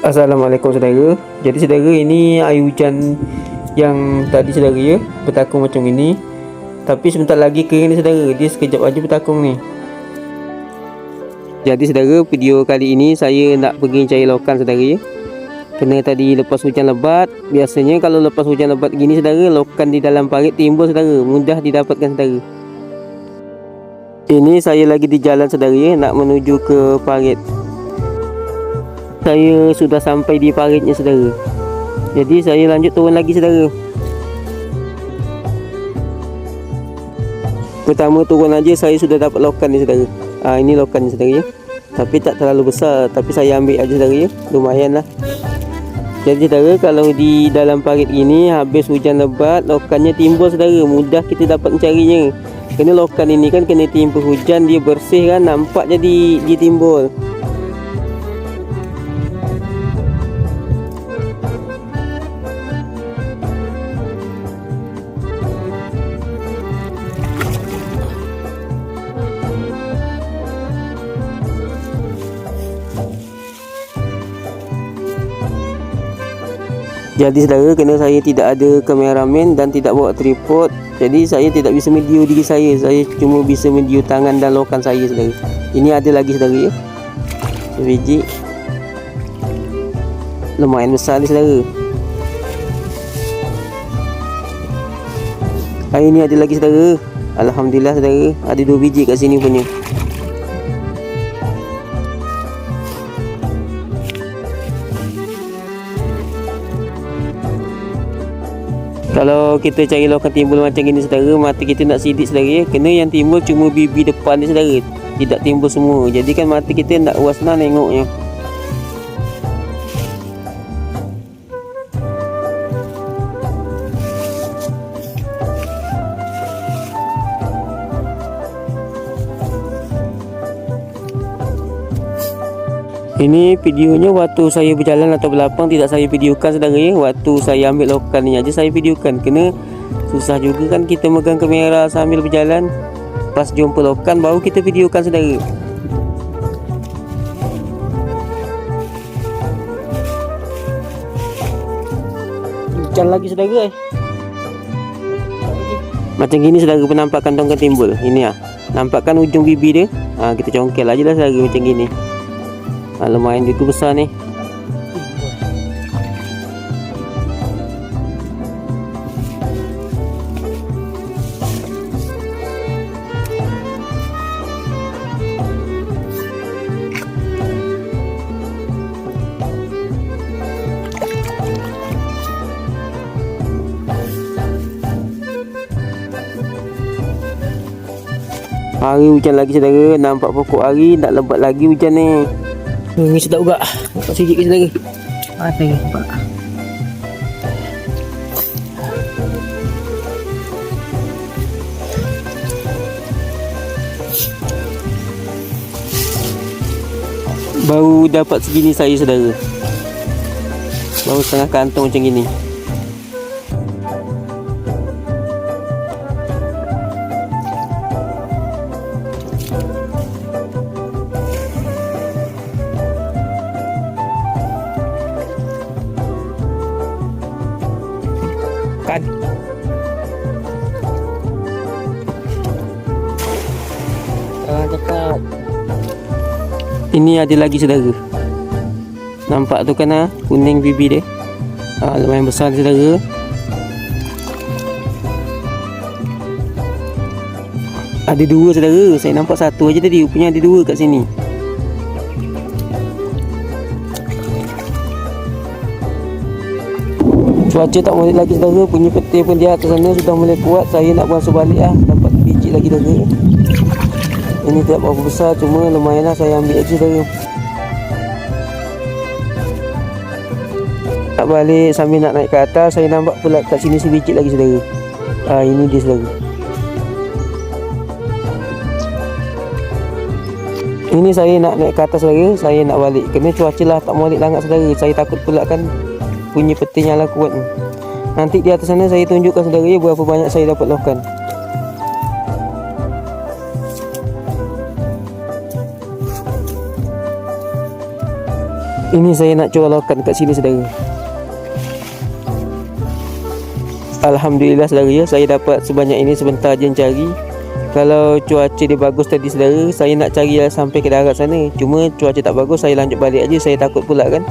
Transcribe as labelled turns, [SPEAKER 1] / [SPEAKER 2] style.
[SPEAKER 1] Assalamualaikum saudara. Jadi saudara ini air hujan yang tadi saudara ya Bertakung macam ini. Tapi sebentar lagi kering ni saudara. Dia sekejap aja bertakung ni. Jadi saudara video kali ini saya nak pergi cari lokan saudara ya. Kena tadi lepas hujan lebat. Biasanya kalau lepas hujan lebat gini saudara Lokan di dalam parit timbul saudara. Mudah didapatkan saudara. Ini saya lagi di jalan saudara ya Nak menuju ke parit saya sudah sampai di paritnya saudara. Jadi saya lanjut turun lagi saudara. Pertama turun aja saya sudah dapat lokan ni saudara. Ah ini lokan ni saudara ya. Tapi tak terlalu besar tapi saya ambil aja saudara ya. Lumayan lah. Jadi saudara kalau di dalam parit ini habis hujan lebat lokannya timbul saudara. Mudah kita dapat mencarinya. Kena lokan ini kan kena timbul hujan dia bersih kan nampak jadi dia timbul Jadi saudara kena saya tidak ada kameraman dan tidak bawa tripod. Jadi saya tidak bisa video diri saya. Saya cuma bisa video tangan dan lokan saya saudara. Ini ada lagi saudara ya. Sebiji Lumayan besar ni saudara. Hari ni ada lagi saudara. Alhamdulillah saudara. Ada dua biji kat sini punya Kalau kita cari lokan timbul macam gini saudara Mata kita nak sidik saudara ya. Kena yang timbul cuma bibi depan ni saudara. Tidak timbul semua. Jadi kan mata kita nak wasna nengoknya Ini videonya waktu saya berjalan atau berlapang tidak saya videokan saudara ya. Waktu saya ambil lokan ni aja saya videokan. Kena susah juga kan kita megang kamera sambil berjalan. Pas jumpa lokan baru kita videokan saudara. Hujan lagi saudara eh. Macam gini saudara penampakan tongkat timbul. Ini ah. Nampakkan ujung bibi dia. Ha, kita congkel aja lah saudara macam gini. Ha, lumayan juga besar ni. Hari hujan lagi saudara Nampak pokok hari Nak lebat lagi hujan ni Hmm, ni sedap juga. Nampak sikit ke saudara? Ah, tengok nampak. Baru dapat segini saya saudara. Baru setengah kantong macam gini. Dekat. Ini ada lagi saudara. Nampak tu kan ah, kuning bibi dia. Ah, lumayan besar saudara. Ada dua saudara. Saya nampak satu aja tadi. Rupanya ada dua kat sini. Cuaca tak boleh lagi saudara Punya peti pun dia atas sana sudah mulai kuat Saya nak basuh balik lah Dapat biji lagi saudara Ini tak berapa besar Cuma lumayan lah saya ambil aja saudara Tak balik sambil nak naik ke atas Saya nampak pula kat sini sebiji lagi saudara. Ah Ini dia saudara. Ini saya nak naik ke atas saudara. Saya nak balik. Kena cuaca lah tak balik langat saudara. Saya takut pula kan Bunyi peti lah kuat ni. Nanti di atas sana saya tunjukkan saudara ya Berapa banyak saya dapat lokan Ini saya nak cuba lokan kat sini saudara. Alhamdulillah saudara ya, saya dapat sebanyak ini sebentar je cari. Kalau cuaca dia bagus tadi saudara, saya nak cari sampai ke darat sana. Cuma cuaca tak bagus, saya lanjut balik aja. Saya takut pula kan.